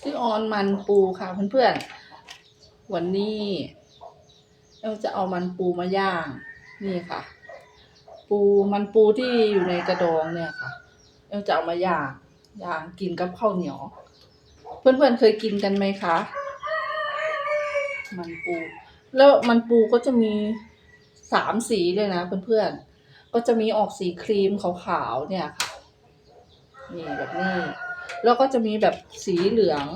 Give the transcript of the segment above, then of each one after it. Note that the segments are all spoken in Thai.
ชื่อออนมันปูค่ะเพื่อนๆ วันนี้เราจะเอามันปูมาย่าง นี่ค่ะ ปูมันปูที่อยู่ในกระดองเนี่ยค่ะเราจะเอามาย่างย่างกินกับข้าวเหนียว เพื่อนๆเคยกินกันไหมคะมันปู แล้วมันปูก็จะมีสามสีเลยนะเพื่อนๆก็จะมีออกสีครีมขาวๆเนี่ยค่ะนี่แบบนี้ แล้วก็จะมีแบบสีเหลือง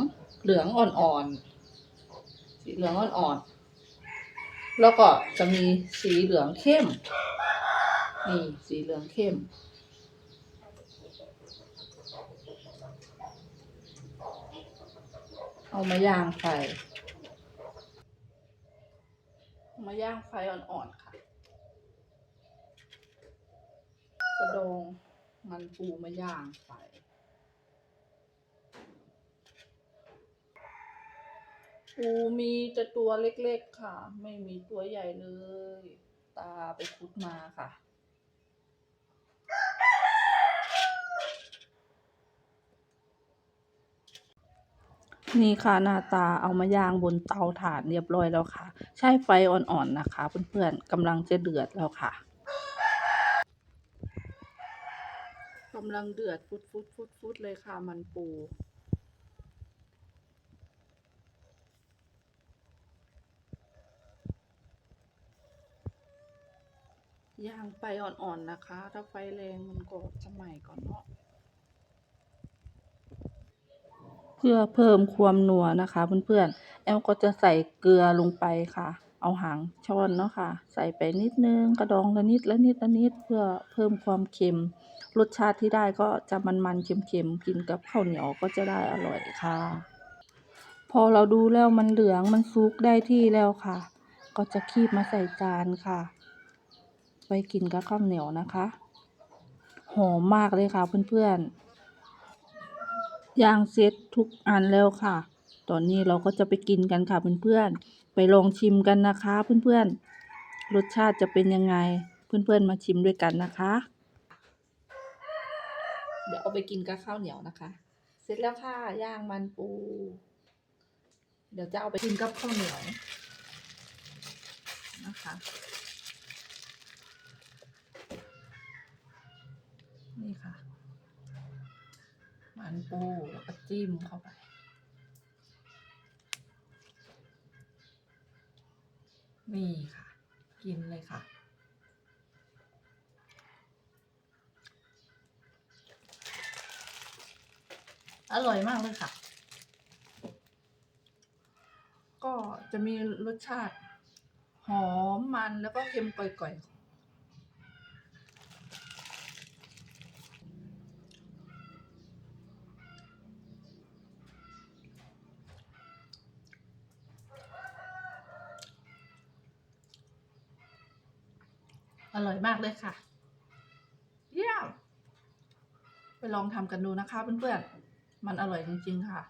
เหลืองอ่อนๆ สีเหลืองอ่อนๆ แล้วก็จะมีสีเหลืองเข้ม นี่สีเหลืองเข้ม เอามาย่างไฟ มาย่างไฟอ่อนๆ ค่ะ กระดงมันปูมาย่างไฟ ปูมีแต่ตัวเล็กๆค่ะ ไม่มีตัวใหญ่เลย ตาไปคุดมาค่ะ นี่ค่ะหน้าตาเอามาย่างบนเตาถ่านเรียบร้อยแล้วค่ะ ใช้ไฟอ่อนๆนะคะ เพื่อนๆกำลังจะเดือดแล้วค่ะกำลังเดือดฟุดฟุดฟุดฟุดเลยค่ะมันปู ย่างไฟอ่อนๆนะคะ ถ้าไฟแรงมันก็จะไหม้ก่อนเนาะเพื่อเพิ่มความนัวนะคะ เพื่อนๆแอมก็จะใส่เกลือลงไปค่ะ เอาหางช้อนเนาะค่ะ ใส่ไปนิดนึงกระดองละนิดละนิดละนิดเพื่อเพิ่มความเค็ม รสชาติที่ได้ก็จะมันๆเค็มๆกินกับข้าวเหนียวก็จะได้อร่อยค่ะ พอเราดูแล้วมันเหลืองมันซุกได้ที่แล้วค่ะ ก็จะคีบมาใส่จานค่ะ ไปกินกับข้าวเหนียวนะคะ หอมมากเลยค่ะเพื่อนๆย่างเสร็จทุกอันแล้วค่ะ ตอนนี้เราก็จะไปกินกันค่ะเพื่อนๆ ไปลองชิมกันนะคะเพื่อนๆ รสชาติจะเป็นยังไง เพื่อนๆมาชิมด้วยกันนะคะ เดี๋ยวเอาไปกินกับข้าวเหนียวนะคะ เสร็จแล้วค่ะย่างมันปู เดี๋ยวจะเอาไปกินกับข้าวเหนียวนะคะ นี่ค่ะ มั นปูแล้วก็จิ้มเข้าไป นี่ค่ะ กินเลยค่ะ อร่อยมากเลยค่ะ ก็จะมีรสชาติ หอมมันแล้วก็เค็มก่อยๆ อร่อยมากเลยค่ะ เยี่ยม ไปลองทำกันดูนะคะเพื่อนๆ มันอร่อยจริงๆค่ะ